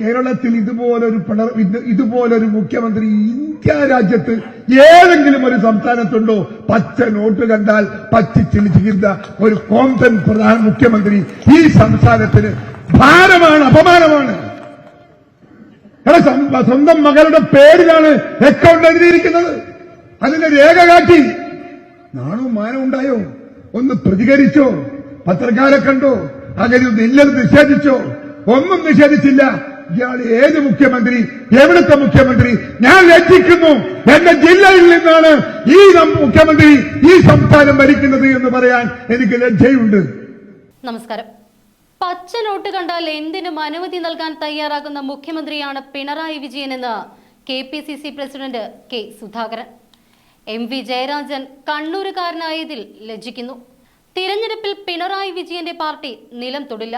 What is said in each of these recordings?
കേരളത്തിൽ ഇതുപോലൊരു പിണർ ഇതുപോലൊരു മുഖ്യമന്ത്രി ഇന്ത്യ രാജ്യത്ത് ഏതെങ്കിലും ഒരു സംസ്ഥാനത്തുണ്ടോ പച്ച നോട്ട് കണ്ടാൽ പച്ചിച്ചിളിച്ചിരുന്ന ഒരു കോമ്പൻ പ്രധാന മുഖ്യമന്ത്രി ഈ സംസ്ഥാനത്തിന് ഭാരമാണ് അപമാനമാണ്. സ്വന്തം മകളുടെ പേരിലാണ് അക്കൗണ്ട് എഴുതിയിരിക്കുന്നത്. അതിന്റെ രേഖ കാട്ടി. നാണോ മാനം ഉണ്ടായോ? ഒന്ന് പ്രതികരിച്ചോ? പത്രക്കാരെ കണ്ടോ? അങ്ങനെ ഒന്ന് ഇല്ലെന്ന് നിഷേധിച്ചോ? ഒന്നും നിഷേധിച്ചില്ല. ഇയാൾ ഏത് മുഖ്യമന്ത്രി? എവിടുത്തെ മുഖ്യമന്ത്രി? ഞാൻ ലജ്ജിക്കുന്നു. എന്റെ ജില്ലയിൽ നിന്നാണ് ഈ മുഖ്യമന്ത്രി ഈ സംസ്ഥാനം ഭരിക്കുന്നത് എന്ന് പറയാൻ എനിക്ക് ലജ്ജയുണ്ട്. നമസ്കാരം. പച്ച നോട്ട് കണ്ടാൽ എന്തിനും അനുമതി നൽകാൻ തയ്യാറാകുന്ന മുഖ്യമന്ത്രിയാണ് Pinarayi വിജയനെന്ന് K P C C president K Sudhakaran. M V Jayarajan കണ്ണൂരുകാരനായതിൽ ലജ്ജിക്കുന്നു. തിരഞ്ഞെടുപ്പിൽ പിണറായി വിജയന്റെ പാർട്ടി നിലം തൊടില്ല.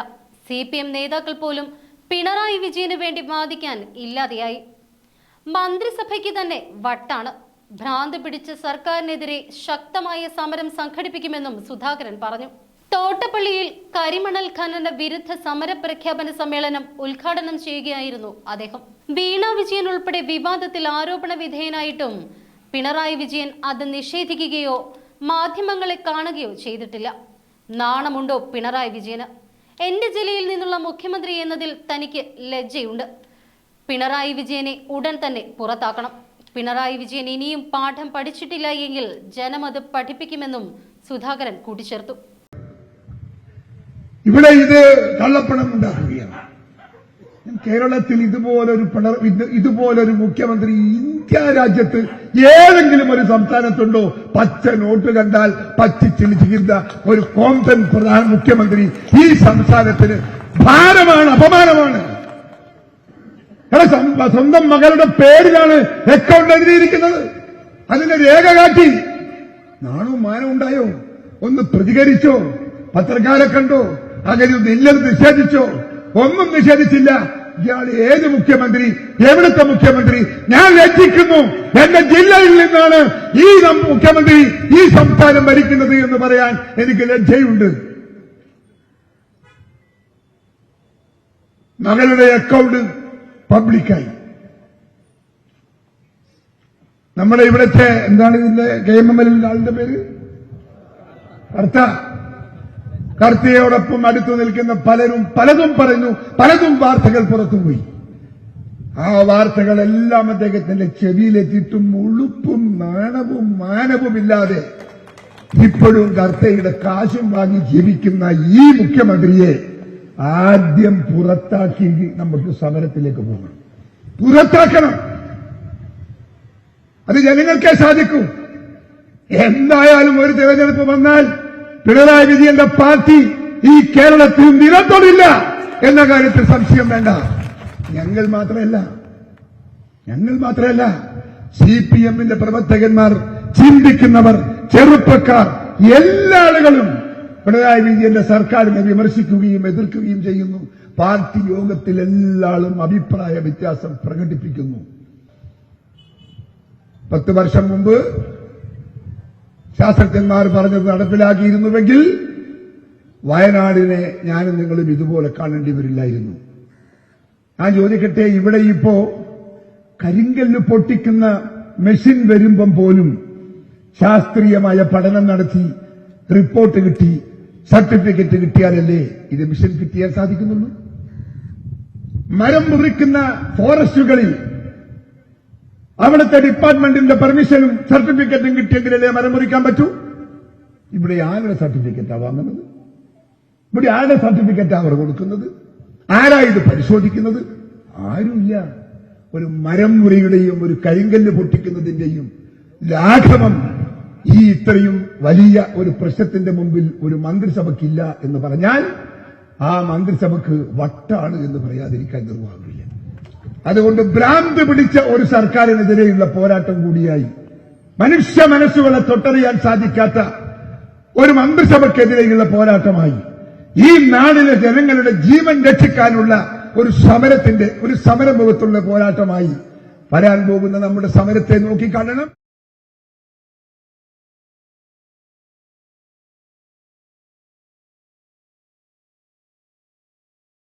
സി പി എം നേതാക്കൾ പോലും പിണറായി വിജയന് വേണ്ടി വാദിക്കാൻ ഇല്ലാതെയായി. മന്ത്രിസഭയ്ക്ക് തന്നെ വട്ടാണ്. ഭ്രാന്ത് പിടിച്ച് സർക്കാരിനെതിരെ ശക്തമായ സമരം സംഘടിപ്പിക്കുമെന്നും സുധാകരൻ പറഞ്ഞു. തോട്ടപ്പള്ളിയിൽ കരിമണൽ ഖനന വിരുദ്ധ സമര പ്രഖ്യാപന സമ്മേളനം ഉദ്ഘാടനം ചെയ്യുകയായിരുന്നു അദ്ദേഹം. വീണ വിജയൻ ഉൾപ്പെടെ വിവാദത്തിൽ ആരോപണ വിധേയനായിട്ടും പിണറായി വിജയൻ അത് നിഷേധിക്കുകയോ മാധ്യമങ്ങളെ കാണുകയോ ചെയ്തിട്ടില്ല. നാണമുണ്ടോ പിണറായി വിജയന്? എന്റെ ജില്ലയിൽ നിന്നുള്ള മുഖ്യമന്ത്രി എന്നതിൽ തനിക്ക് ലജ്ജയുണ്ട്. പിണറായി വിജയനെ ഉടൻ തന്നെ പുറത്താക്കണം. പിണറായി വിജയൻ ഇനിയും പാഠം പഠിച്ചിട്ടില്ല എങ്കിൽ ജനം അത് പഠിപ്പിക്കുമെന്നും സുധാകരൻ കൂട്ടിച്ചേർത്തു. ഇവിടെ ഇത് കള്ളപ്പണം ഉണ്ടാക്കുകയാണ് കേരളത്തിൽ ഇതുപോലൊരു പിണർ ഇതുപോലൊരു മുഖ്യമന്ത്രി ഇന്ത്യ രാജ്യത്ത് ഏതെങ്കിലും ഒരു സംസ്ഥാനത്തുണ്ടോ പച്ച നോട്ട് കണ്ടാൽ പച്ചിച്ചിളിച്ചിരുന്ന ഒരു കോൺഗ്രൻ പ്രധാന മുഖ്യമന്ത്രി ഈ സംസ്ഥാനത്തിന് ഭാരമാണ് അപമാനമാണ്. സ്വന്തം മകളുടെ പേരിലാണ് അക്കൗണ്ട് എഴുതിയിരിക്കുന്നത്. അതിന്റെ രേഖ കാട്ടി. നാണോ മാനം ഉണ്ടായോ? ഒന്ന് പ്രതികരിച്ചോ? പത്രക്കാരെ കണ്ടോ? അങ്ങനെ ഒന്ന് ഇല്ലെന്ന് നിഷേധിച്ചോ? ഒന്നും നിഷേധിച്ചില്ല. ഇയാൾ ഏത് മുഖ്യമന്ത്രി? എവിടുത്തെ മുഖ്യമന്ത്രി? ഞാൻ ലജ്ജിക്കുന്നു എന്റെ ജില്ലയിൽ നിന്നാണ് ഈ മുഖ്യമന്ത്രി ഈ സംസ്ഥാനം ഭരിക്കുന്നത് എന്ന് പറയാൻ എനിക്ക് ലജ്ജയുണ്ട്. മകളുടെ അക്കൗണ്ട് പബ്ലിക്കായി നമ്മുടെ ഇവിടുത്തെ എന്താണ് ഇതിന്റെ കെ എം എം എൽ ആളിന്റെ പേര്? കർത്ത കർത്തയോടൊപ്പം അടുത്തു നിൽക്കുന്ന പലരും പലതും പറഞ്ഞു പലതും വാർത്തകൾ പുറത്തുപോയി. ആ വാർത്തകളെല്ലാം അദ്ദേഹത്തിന്റെ ചെവിയിലെത്തിയിട്ടും ഉളുപ്പും നാണവും മാനവുമില്ലാതെ ഇപ്പോഴും കർത്തയുടെ കാശും വാങ്ങി ജീവിക്കുന്ന ഈ മുഖ്യമന്ത്രിയെ ആദ്യം പുറത്താക്കി നമുക്ക് സമരത്തിലേക്ക് പോകണം. പുറത്താക്കണം. അത് ജനങ്ങൾക്കേ സാധിക്കൂ. എന്തായാലും ഒരു തെരഞ്ഞെടുപ്പ് വന്നാൽ പിണറായി വിജയന്റെ പാർട്ടി ഈ കേരളത്തിൽ നിലത്തൊടില്ല എന്ന കാര്യത്തിൽ സംശയം വേണ്ട. ഞങ്ങൾ മാത്രമല്ല. ഞങ്ങൾ മാത്രമല്ല. സി പി എമ്മിന്റെ പ്രവർത്തകന്മാർ ചിന്തിക്കുന്നവർ ചെറുപ്പക്കാർ എല്ലാ ആളുകളും പിണറായി വിജയന്റെ സർക്കാരിനെ വിമർശിക്കുകയും എതിർക്കുകയും ചെയ്യുന്നു. പാർട്ടി യോഗത്തിൽ എല്ലാളും അഭിപ്രായ വ്യത്യാസം പ്രകടിപ്പിക്കുന്നു. പത്ത് വർഷം മുമ്പ് ശാസ്ത്രജ്ഞന്മാർ പറഞ്ഞത് നടപ്പിലാക്കിയിരുന്നുവെങ്കിൽ വയനാടിനെ ഞാനും നിങ്ങളും ഇതുപോലെ കാണേണ്ടി വരില്ലായിരുന്നു. ഞാൻ ചോദിക്കട്ടെ ഇവിടെ ഇപ്പോ കരിങ്കല്ല് പൊട്ടിക്കുന്ന മെഷീൻ വരുമ്പം പോലും ശാസ്ത്രീയമായ പഠനം നടത്തി റിപ്പോർട്ട് കിട്ടി സർട്ടിഫിക്കറ്റ് കിട്ടിയാലല്ലേ ഇത് മിഷൻ കിട്ടിയാൽ സാധിക്കുന്നുള്ളൂ? മരം മുറിക്കുന്ന ഫോറസ്റ്റുകളിൽ അവിടുത്തെ ഡിപ്പാർട്ട്മെന്റിന്റെ പെർമിഷനും സർട്ടിഫിക്കറ്റും കിട്ടിയെങ്കിലല്ലേ മരം മുറിക്കാൻ പറ്റൂ? ഇവിടെ ആരുടെ സർട്ടിഫിക്കറ്റാ വാങ്ങുന്നത്? ഇവിടെ ആരുടെ സർട്ടിഫിക്കറ്റ് അവർ കൊടുക്കുന്നത്? ആരാ ഇത് പരിശോധിക്കുന്നത്? ആരുമില്ല. ഒരു മരം മുറിയുടെയും ഒരു കരിങ്കല്ല് പൊട്ടിക്കുന്നതിന്റെയും ലാഘവം ഈ ഇത്രയും വലിയ ഒരു പ്രശ്നത്തിന്റെ മുമ്പിൽ ഒരു മന്ത്രിസഭയ്ക്കില്ല എന്ന് പറഞ്ഞാൽ ആ മന്ത്രിസഭയ്ക്ക് വട്ടാണ് എന്ന് പറയാതിരിക്കാൻ നിർവാഹമില്ല. അതുകൊണ്ട് ഭ്രാന്ത് പിടിച്ച ഒരു സർക്കാരിനെതിരെയുള്ള പോരാട്ടം കൂടിയായി. മനുഷ്യ മനസ്സുകളെ തൊട്ടറിയാൻ സാധിക്കാത്ത ഒരു മന്ത്രിസഭയ്ക്കെതിരെയുള്ള പോരാട്ടമായി. ഈ നാടിലെ ജനങ്ങളുടെ ജീവൻ രക്ഷിക്കാനുള്ള ഒരു സമരത്തിന്റെ ഒരു സമരമുഖത്തുള്ള പോരാട്ടമായി വരാൻ പോകുന്ന നമ്മുടെ സമരത്തെ നോക്കിക്കാണണം.